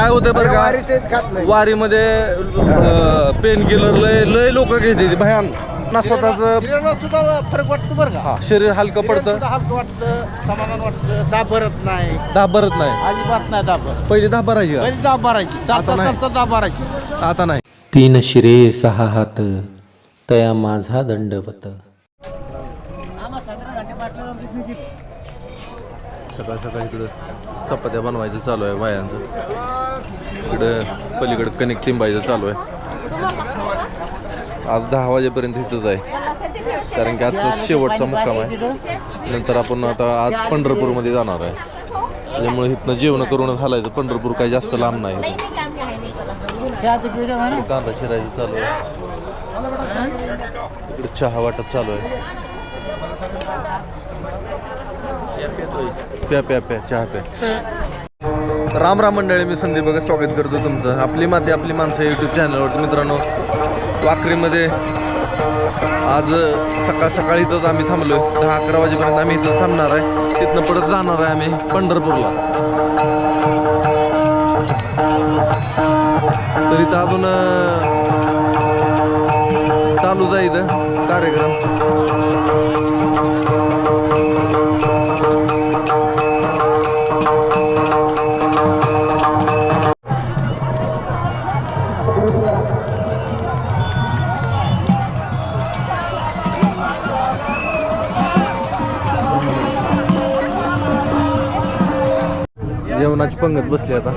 काय होतं बरं का? वारीचे खात नाही. वारीमध्ये पेन किलर लय लय लोक घेते भयान. ना स्वतःच सुद्धा फरक वाटतो बरं का? शरीर हलकं पडतं. हलकं वाटतं समाधान वाटतं दाब भरत नाही. दाब भरत नाही. अजिबात नाही दाब भरत. पहिली दाब भरायची का? पहिली दाब भरायची. दाब भरायची. आता नाही. तीन शिरे सहा हात तया माझा दंडवत. सकाळ सकाळ इकडं. चपात्या बनवायचं चालू आहे बायांचं. इकडं पलीकडं कनेक्ट टिंबायचं चालू आहे. आज दहा वाजेपर्यंत इथंच आहे. कारण की आजचा शेवटचा मुक्काम आहे. नंतर आपण आता आज पंढरपूरमध्ये जाणार आहे. त्यामुळे इथनं जेवण करूनच हलायचं पंढरपूर काही जास्त लांब नाही कांदा चिरायचं चालू आहे. इकडे चहा वाटप चालू आहे. प्या प्या प्या चहा प्या. राम राम मंडळी मी संदीप बघा स्वागत करतो तुमचं. आपली माती आपली माणसं यूट्यूब चॅनलवरती मित्रांनो वाकरीमध्ये आज सकाळ सकाळी इथंच आम्ही थांबलो दहा अकरा वाजेपर्यंत आम्ही इथं थांबणार आहे. तिथनं परत जाणार आहे आम्ही पंढरपूरला. तर इथं अजून चालू जाईल इथं कार्यक्रम. पंगत बसली आता.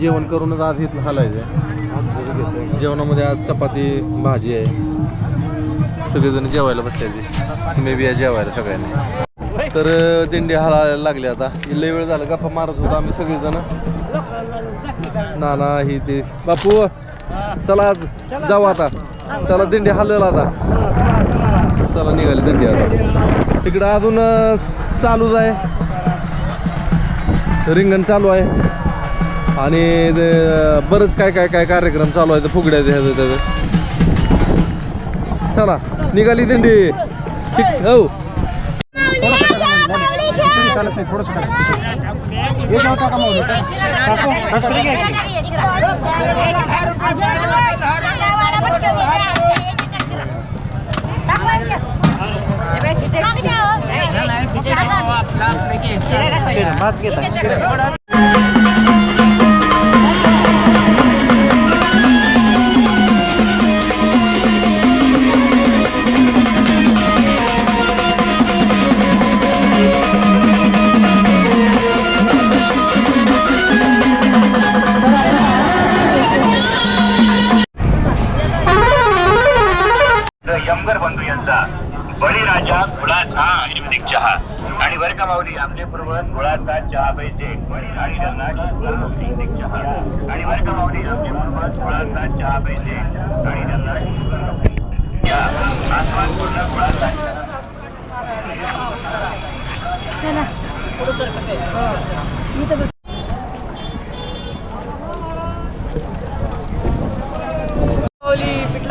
जेवण करूनच आज इथलं हालायचं जेवणामध्ये आज चपाती भाजी आहे. सगळेजण जेवायला बसले मे बी या जेवायला सगळ्यांनी. तर दिंडी हलायला लागली आता. लय वेळ झाला गप्पा मारत होतो आम्ही सगळेजण. नाना ही ते. बापू चला आज जाऊ आता. चला दिंडी हलल आता. चला निघाली दिंडी आता. तिकडं अजून चालूच आहे. रिंगण चालू आहे. आणि बरंच काय काय काय कार्यक्रम चालू आहे ते फुगड्याचे ह्याचं त्याचं. चला निघाली दिंडी. हो. Shit, I'm about to get that shit.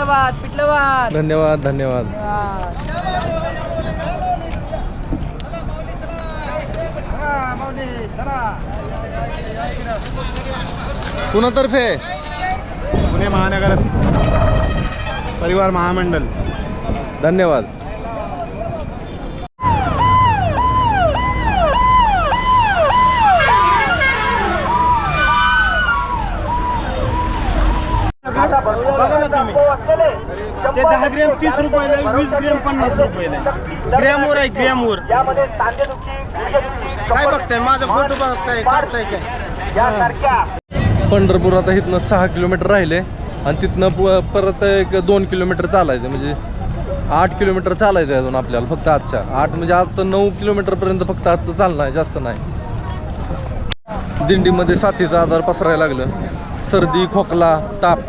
पिठलं भात धन्यवाद धन्यवाद. कुणातर्फे पुणे महानगर परिवार महामंडळ धन्यवाद. बघा ना तुम्ही ते दहा ग्रॅम तीस रुपयाला वीस ग्रॅम पन्नास रुपयाला ग्रॅमवर आहे ग्रॅमवर. काय बघताय? माझा फोटो बघताय काढताय काय? पंढरपूर आता इथनं सहा किलोमीटर राहिले आणि तिथनं प- परत एक दोन किलोमीटर चालायचं म्हणजे आठ किलोमीटर चालायचं आहे अजून आपल्याला फक्त आजच्या आठ म्हणजे आजचं नऊ किलोमीटरपर्यंत फक्त आजचं चालणं आहे जास्त नाही. दिंडीमध्ये साथीचं आजार पसरायला लागलं. सर्दी खोकला ताप.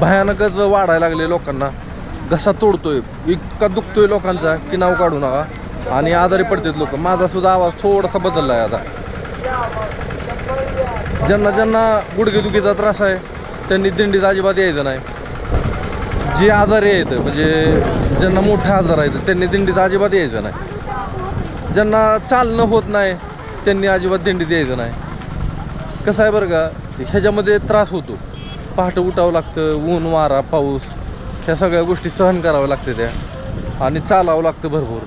भयानकच वाढायला लागले लोकांना. घसा तोडतोय इतका दुखतोय लोकांचा की नाव काढू नका. आणि आजारी पडतात लोक. माझा सुद्धा आवाज थोडासा बदलला आहे आता. ज्यांना ज्यांना गुडघेदुखीचा त्रास आहे त्यांनी दिंडीत अजिबात यायचं नाही. जे आजारी आहेत म्हणजे ज्यांना मोठा आजार आहेत त्यांनी दिंडीत अजिबात यायचं नाही. ज्यांना चालणं होत नाही त्यांनी अजिबात दिंडीत यायचं नाही. कसं आहे बरं का ह्याच्यामध्ये त्रास होतो. पहाटे उठावं लागतं ऊन वारा पाऊस ह्या सगळ्या गोष्टी सहन कराव्या लागते त्या. आणि चालावं लागतं भरपूर.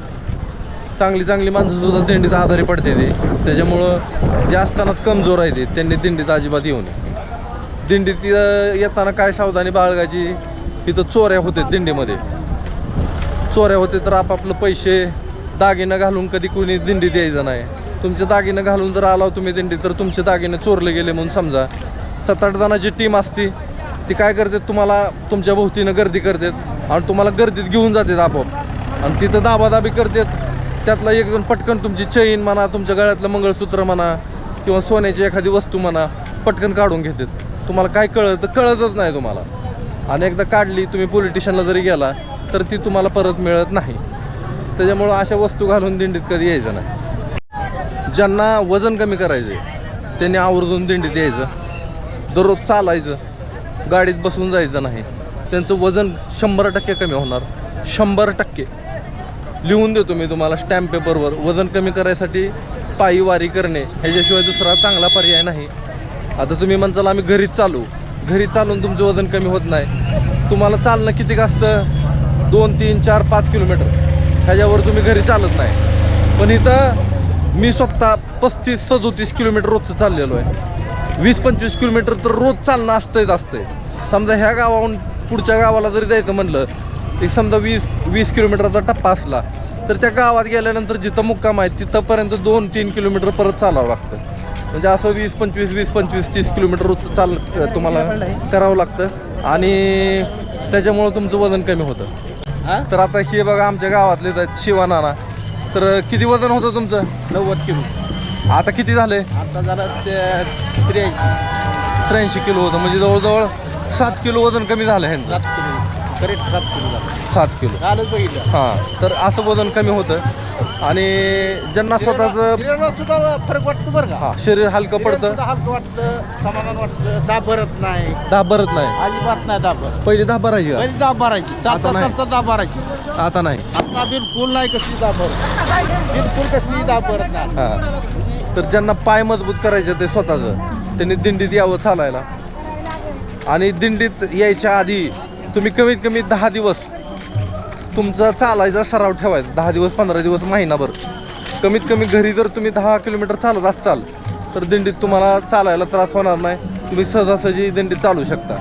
चांगली चांगली माणसंसुद्धा दिंडीत आजारी पडते ते. त्याच्यामुळं जे असतानाच कमजोर आहे ते त्यांनी दिंडीत अजिबात येऊ नये. दिंडीत येताना काय सावधानी बाळगायची? इथं चोऱ्या होते दिंडीमध्ये. चोऱ्या होते तर आपापलं पैसे दागिनं घालून कधी कोणी दिंडीत यायचं नाही. तुमचे दागिनं घालून जर आला तुम्ही दिंडी तर तुमचे दागिने चोरले गेले म्हणून समजा. सात आठ जणांची टीम असती ती काय करते तुम्हाला तुमच्या भोवतीनं गर्दी करतात आणि तुम्हाला गर्दीत घेऊन जातात आपोआप. आणि तिथं दाबादाबी करतात. त्यातला एक जण पटकन तुमची चैन म्हणा तुमच्या गळ्यातलं मंगळसूत्र म्हणा किंवा सोन्याची एखादी वस्तू म्हणा पटकन काढून घेतात. तुम्हाला काय कळत कळतच नाही तुम्हाला. आणि एकदा काढली तुम्ही पोलिटिशियनला जरी गेला तर ती तुम्हाला परत मिळत नाही. त्याच्यामुळं अशा वस्तू घालून दिंडीत कधी यायचं नाही. ज्यांना वजन कमी करायचं आहे त्यांनी आवर्जून दिंडीत यायचं. दररोज चालायचं गाडीत बसून जायचं नाही. त्यांचं वजन शंभर टक्के कमी होणार. शंभर टक्के. लिहून देतो मी तुम्हाला स्टॅम्प पेपरवर वजन कमी करायसाठी पायी वारी करणे ह्याच्याशिवाय दुसरा चांगला पर्याय नाही. आता तुम्ही म्हणचाल आम्ही घरीच चालू. घरी चालून तुमचं वजन कमी होत नाही. तुम्हाला चालणं किती असतं? दोन तीन चार पाच किलोमीटर. ह्याच्यावर तुम्ही घरी चालत नाही. पण इथं मी स्वतः पस्तीस सदोतीस किलोमीटर रोजचं चाललेलो आहे. वीस पंचवीस किलोमीटर तर रोज चालणं असतंच असतंय. समजा ह्या गावाहून पुढच्या गावाला जरी जायचं म्हणलं एक समजा वीस वीस किलोमीटरचा टप्पा असला तर त्या गावात गेल्यानंतर जिथं मुक्काम आहे तिथंपर्यंत दोन तीन किलोमीटर परत चालावं लागतं. म्हणजे असं वीस पंचवीस वीस पंचवीस तीस किलोमीटर रोजचं चाल तुम्हाला करावं लागतं. आणि त्याच्यामुळं तुमचं वजन कमी होतं. तर आता हे बघा आमच्या गावातले आहेत शिवानाना तर किती वजन होतं तुमचं? नव्वद किलो. आता किती झाले? आता जरा ते त्र्याऐंशी. त्र्याऐंशी किलो होतं. म्हणजे जवळजवळ सात किलो वजन कमी झालं ह्यांचं. सात किलो. करेक्ट सात किलो झालं. सात किलो. कालच बघितलं. हां. तर असं वजन कमी होतं. आणि ज्यांना स्वतःचं सुद्धा फरक वाटतो बरं का. हां शरीर हलकं पडतं. सुद्धा हलकं वाटतं समाधान वाटतं दाब भरत नाही. दाब भरत नाही. अजिबात नाही दाब भरत. पहिली दाब भरायची का? पहिली दाब भरायची. आता चालता नाही. चालता दाब भरायची. आता नाही. आता बिलकुल नाही कसली दाब भरत. बिलकुल कसली दाब भरत नाही. हां. तर ज्यांना पाय मजबूत करायचे ते स्वतःचं. त्यांनी दिंडीत यावं चालायला. आणि दिंडीत यायच्या आधी तुम्ही कमीत कमी दहा दिवस तुमचा चालायचा सराव ठेवायचा. दहा दिवस पंधरा दिवस महिनाभर. कमीत कमी घरी जर तुम्ही दहा किलोमीटर चालत असाल तर दिंडीत तुम्हाला चालायला त्रास होणार नाही. तुम्ही सहजासहजी दिंडीत चालू शकता.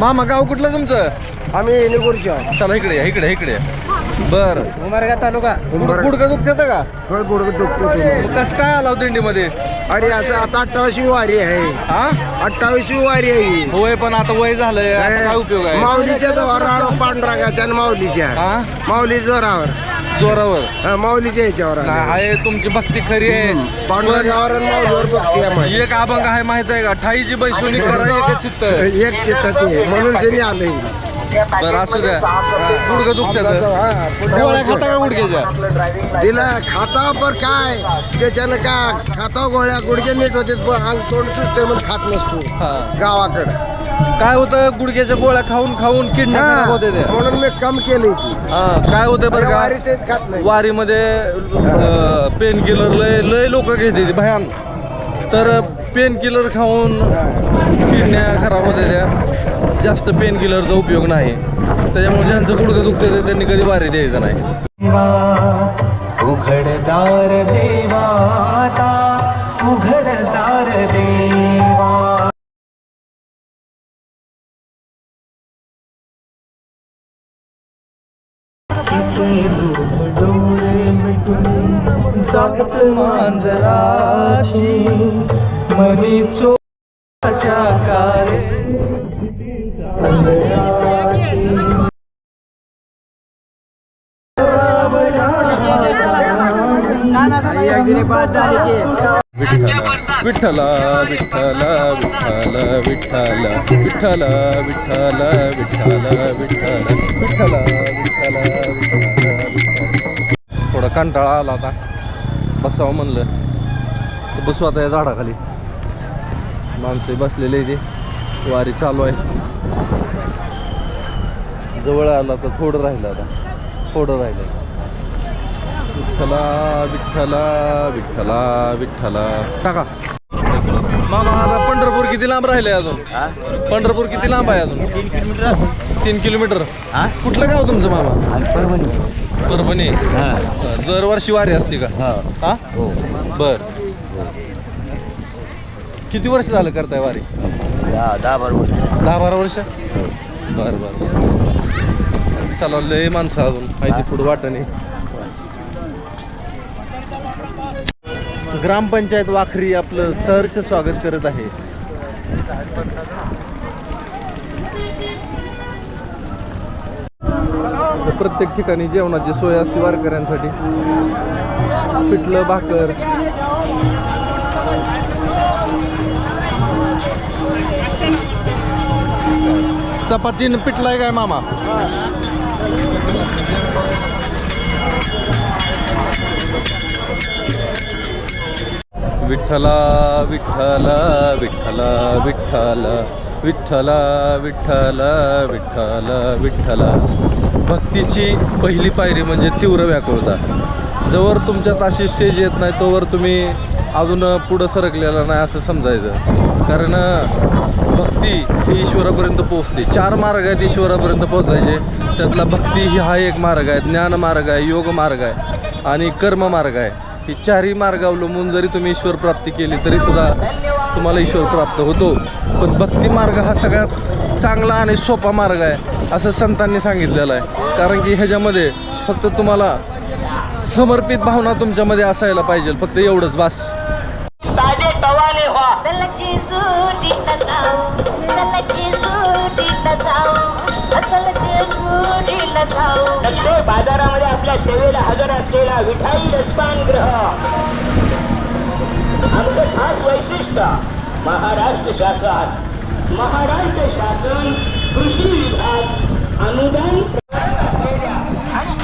मामा गाव कुठलं तुमचं? आम्ही निगुरच्या चला इकडे या इकडे इकडे. बर. उमरगा तालुका. गुडघं दुखत का? गुडघ दुखतो मग कसं काय आला हो दिंडीमध्ये? अरे असं आता अठ्ठावीसवी वारी आहे. हा? अठ्ठावीसवी वारी आहे होय पण आता वय झालंय. आता काय उपयोग आहे? माऊलीच्या जोरावर पांडुरंगाच्या आणि माऊलीच्या. हा? माऊली जोरावर. जोरावर. हा, माऊलीच्या ह्याच्यावर आहे. नाही, आहे तुमची भक्ती खरी आहे. पांडुरंगावर आणि माऊलीवर भक्ती आहे माझी. एक अभंग आहे माहीत आहे का? ठाईची बैसुनी करा एक चित्त एक चित्त ते म्हणून जरी आलंय. बरं असू द्या. गुडघं दुखत्यात गोळ्या खाता का गुडघ्याच्या दिला खाता पर काय? त्याच्यानं का? खाता गोळ्या गुडघे नीट होते पण अंग तोंड सुचते म्हणून खात नसतो. हा. गावाकडं. काय होतं गुडघ्याच्या गोळ्या खाऊन खाऊन किडनी खराब होते ते म्हणून मी कम केली ती. हा काय होतं बरं का? वारीत खात नाही. वारीमध्ये पेन किलर लय लय लोक घेते भयान. तर पेन किलर खाऊन किडन्या खराब होते त्या. जास्त पेन किलरचा उपयोग नाही. त्याच्यामुळे ज्यांचं गुडघं दुखते ते त्यांनी कधी वारी द्यायचं नाही. उघडदार देवाता उघडदार देवा. मिटून मांजराची मनी चोराच्या कारे विठ्ठला विठ्ठला विठ्ठला विठ्ठला विठ्ठला विठ्ठला विठ्ठला विठ्ठला विठ्ठला विठ्ठला विठ्ठला थोडा कंटाळा आला आता बसावं म्हणलं. तर बसू आता या झाडाखाली. माणसे बसलेले ते वारी चालू आहे. जवळ आला तर थोडं राहिलं आता. थोडं राहिलं. विठ्ठला विठ्ठला विठ्ठला विठ्ठला. टाका. मामा आता पंढरपूर किती लांब राहिले अजून? पंढरपूर किती लांब आहे अजून? तीन किलोमीटर तीन किलोमीटर. कुठलं गाव तुमचं मामा? परभणी दरवर्षी वारी असते का? हा. बर. किती वर्ष झालं करताय वारी? दहा बरोबर दहा बारा वर्ष? बर बर चला लय माणसं अजून. माहिती पुढं वाटणे. ग्रामपंचायत वाखरी आपलं सहर्ष स्वागत करत आहे. तर प्रत्येक ठिकाणी जेवणाची सोय असते वारकऱ्यांसाठी. पिठलं भाकर. चपातीनं आहे काय मामा? विठ्ठला विठ्ठला विठ्ठला विठ्ठला. विठ्ठला विठ्ठला विठ्ठला विठ्ठला. भक्तीची पहिली पायरी म्हणजे तीव्र व्याकुळता. जवळ तुमच्यात अशी स्टेज येत नाही तोवर तुम्ही अजून पुढं सरकलेला नाही असं समजायचं. कारण भक्ती ही ईश्वरापर्यंत पोहोचते. चार मार्ग आहेत ईश्वरापर्यंत पोहोचायचे. त्यातला भक्ती ही हा एक मार्ग आहे ज्ञान मार्ग आहे योग मार्ग आहे आणि कर्म मार्ग आहे. ही चारही मार्ग अवलंबून जरी तुम्ही ईश्वर प्राप्ती केली तरीसुद्धा तुम्हाला ईश्वर प्राप्त होतो. पण भक्ती मार्ग हा सगळ्यात चांगला आणि सोपा मार्ग आहे असं संतांनी सांगितलेलं आहे. कारण की ह्याच्यामध्ये फक्त तुम्हाला समर्पित भावना तुमच्यामध्ये असायला पाहिजे फक्त एवढंच बस. बाजारामध्ये आपल्या सेवेला हजर असलेला विठाई रसपान ग्रह. आमचं खास वैशिष्ट्य महाराष्ट्र शासन. महाराष्ट्र शासन कृषी विभाग अनुदान आणि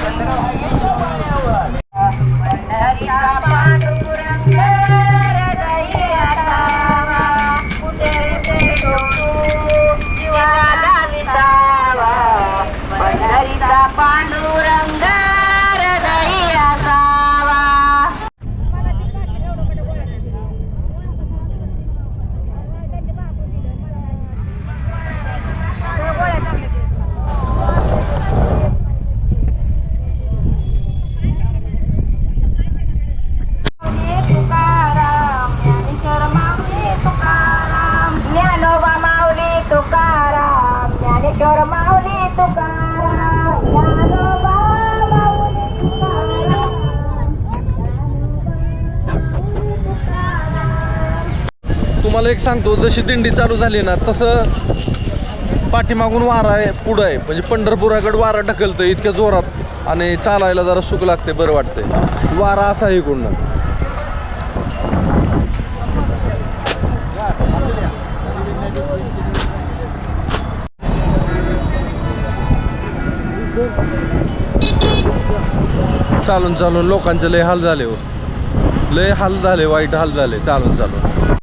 सांगतो जशी दिंडी चालू झाली ना तसं पाठीमागून वारा आहे पुढं आहे. म्हणजे पंढरपुराकडे वारा ढकलतं इतक्या जोरात आणि चालायला जरा सुख लागते बरं वाटते वारा असा आहे इकडून. चालून चालून लोकांचे लय हाल झाले हो. लय हाल झाले वाईट हाल झाले चालून चालून.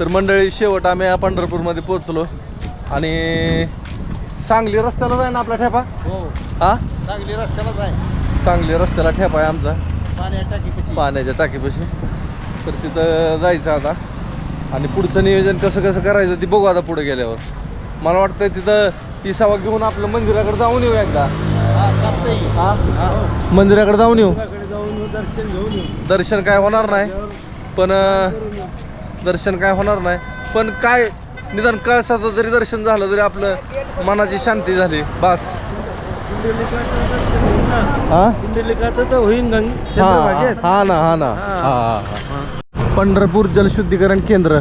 तर मंडळी शेवट आम्ही या पंढरपूरमध्ये पोहोचलो. आणि सांगली रस्त्याला जाय ना आपला ठेपा? हो. हा? चांगली रस्त्यालाच आहे सांगली रस्त्याला ठेपा आहे आमचा. पाण्या टाकी कशी पाण्याच्या टाकीपाशी. तर तिथं जायचं आता. आणि पुढचं नियोजन कसं कसं करायचं ते बघू आता पुढे गेल्यावर. मला वाटतं तिथं इसावा घेऊन आपलं मंदिराकडे जाऊन येऊ एकदा. हा चालतंय. हा? हा. हो मंदिराकडे जाऊन येऊ? जाऊन येऊ, दर्शन घेऊन येऊ. दर्शन काय होणार नाही. पण अं, दर्शन काय होणार नाही. पण काय निदान कळसाचं जरी दर्शन झालं तरी आपलं मनाची शांती झाली. बस. तर होईन हा. ना हा ना. हा. पंढरपूर जलशुद्धीकरण केंद्र.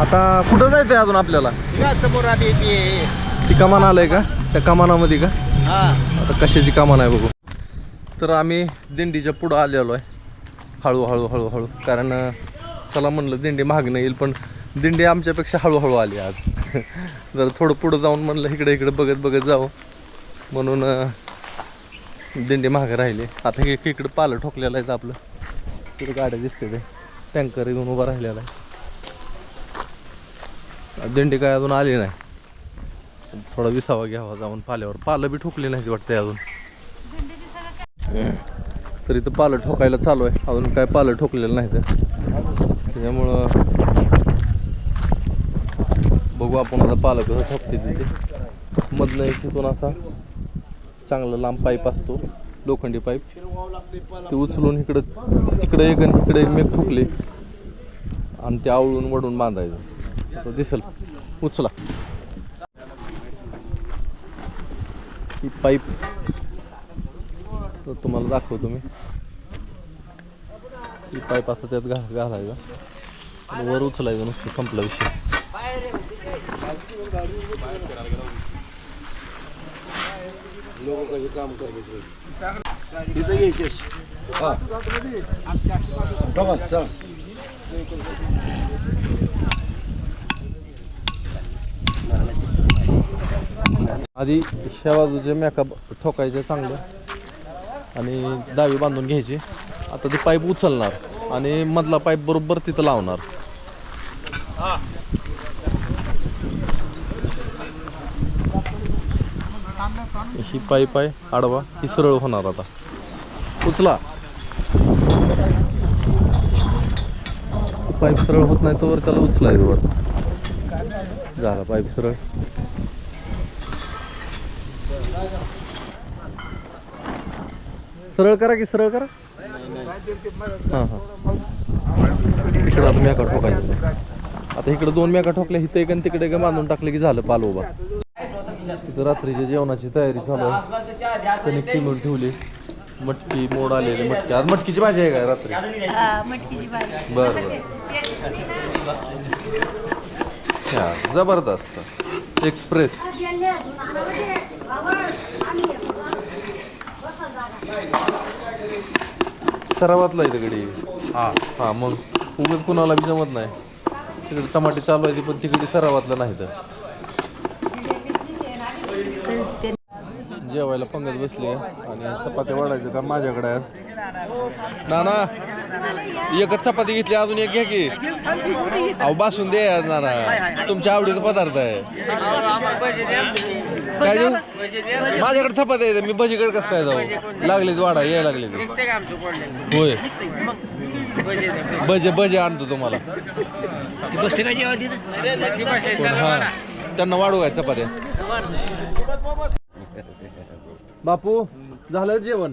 आता कुठं जायचंय अजून आपल्याला? समोर आली ती कमान आलंय का? त्या कमानामध्ये का? आता कशाची कमान आहे बघू. तर आम्ही दिंडीच्या पुढं आलेलो आहे. हळूहळू हळूहळू. कारण चला म्हणलं दिंडी मागणं येईल पण दिंडी आमच्यापेक्षा हळूहळू आली आज. जर थोडं पुढं जाऊन म्हणलं इकडे इकडे बघत बघत जाऊ. म्हणून दिंडी मागं राहिली. आता एक इकडं पालं ठोकलेलं आहे आपलं. तिकडे गाड्या दिसते ते. टँकर येऊन उभा राहिलेला आहे. दिंडी काय अजून आली नाही. थोडा विसावा घ्यावा जाऊन पाल्यावर. पालं बी ठोकली नाही वाटते अजून. तरी तर पालं ठोकायला चालू आहे. अजून काय पालं ठोकलेलं नाही तर त्याच्यामुळं बघू आपण आता पालक कसं थापते तिथे. मधनं एक तिथून असा चांगला लांब पाईप असतो लोखंडी पाईप. ते उचलून इकडं तिकडे एक आणि इकडे एक मेघ ठोकले आणि ते आवळून वडून बांधायचं. असं दिसल. उचला. ही पाईप तर तुम्हाला दाखवतो मी. ही पाईप असं त्यात घा घालायचं. वर उचलायचं नुसतं संपला विषय. आधी ह्या बाजूचे मेका ठोकायचे चांगलं. आणि दावी बांधून घ्यायची. आता ते पाईप उचलणार आणि मधला पाईप बरोबर तिथं लावणार. ही पाईप आहे आडवा ही सरळ होणार आता. उचला. पाईप सरळ होत नाही तोवर त्याला उचलायचं वर झाला पाईप सरळ. सरळ करा की सरळ करा? हां हां. इकडं आता मेका ठोकायचं. आता इकडं दोन मेका ठोकल्या इथं एक आणि तिकडे एक बांधून टाकले की झालं पाल उभा. तिथं रात्रीच्या जेवणाची तयारी चालू आहे. कणिक ठेवली. मटकी मोड आलेली मटकी. आज मटकीची भाजी आहे काय रात्री? बरं बरं. हा जबरदस्त. एक्सप्रेस. सरावातला आहे तिकडे. हा. हा मग उगाच कुणाला बी जमत नाही. तिकडे टमाटे चालवायचे पण तिकडे सरावातलं नाही तर. जेवायला पंगत बसली आहे आणि चपात्या वाढायचं का माझ्याकडे आहे नाना एकच चपाती घेतली अजून एक घ्या की. अहो बासून दे नाना. तुमच्या आवडीचा पदार्थ आहे. काय देऊ? माझ्याकडे चपाती आहे मी भजीकडे कसं काय जाऊ? लागले वाडा यायला लागले ते होय. भजे भजे आणतो तुम्हाला? हा त्यांना वाढू काय चपात्या? बापू झालं जेवण?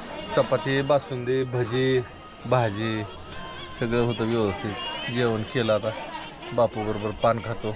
चपाती बासुंदी भजी भाजी सगळं होतं व्यवस्थित. जेवण केलं आता. बापूबरोबर पान खातो.